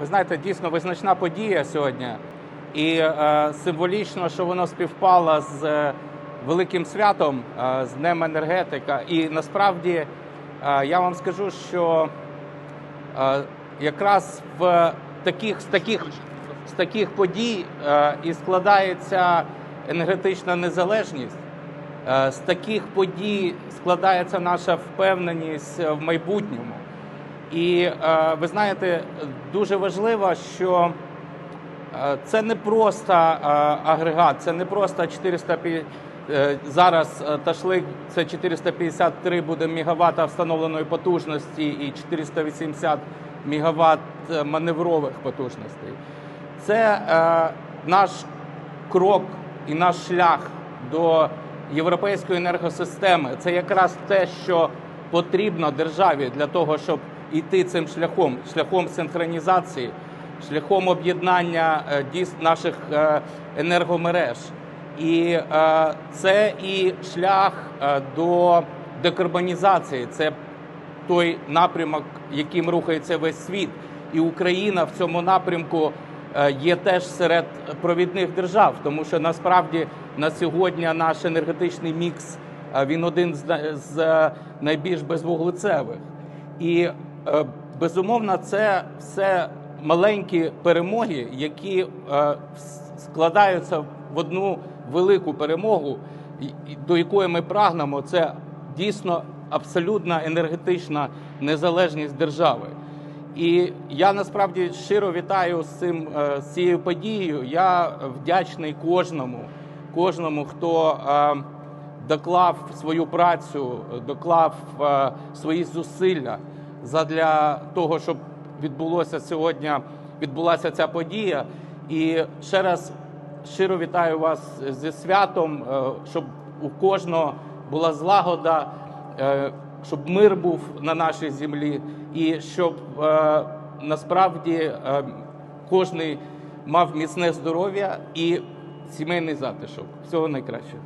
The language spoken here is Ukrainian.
ви знаєте, дійсно визначна подія сьогодні. І е, символічно, що воно співпало з е, великим святом, е, з Днем енергетика. І насправді е, я вам скажу, що е, якраз в таких, з, таких, з таких подій е, і складається енергетична незалежність. Е, З таких подій складається наша впевненість в майбутньому. І е, ви знаєте, дуже важливо, що е, це не просто е, агрегат, це не просто 450, е, зараз ташлик це 453 буде мегаватта встановленої потужності і 480 мегаватт маневрових потужностей. Це наш крок і наш шлях до європейської енергосистеми. Це якраз те, що потрібно державі для того, щоб йти цим шляхом, шляхом синхронізації, шляхом об'єднання е, наших е, енергомереж. І е, це і шлях до декарбонізації. Це той напрямок, яким рухається весь світ. І Україна в цьому напрямку є теж серед провідних держав, тому що насправді на сьогодні наш енергетичний мікс він один з, на- з найбільш безвуглецевих. І безумовно, це все маленькі перемоги, які е, складаються в одну велику перемогу, до якої ми прагнемо. Це дійсно абсолютна енергетична незалежність держави. І я насправді щиро вітаю з цим е, з цією подією. Я вдячний кожному, кожному, хто е, доклав свою працю, доклав е, свої зусилля задля того, щоб відбулося сьогодні, відбулася ця подія. І ще раз щиро вітаю вас зі святом, е, щоб у кожного була злагода, е, щоб мир був на нашій землі, і щоб е, насправді кожний мав міцне здоров'я і сімейний затишок. Всього найкращого.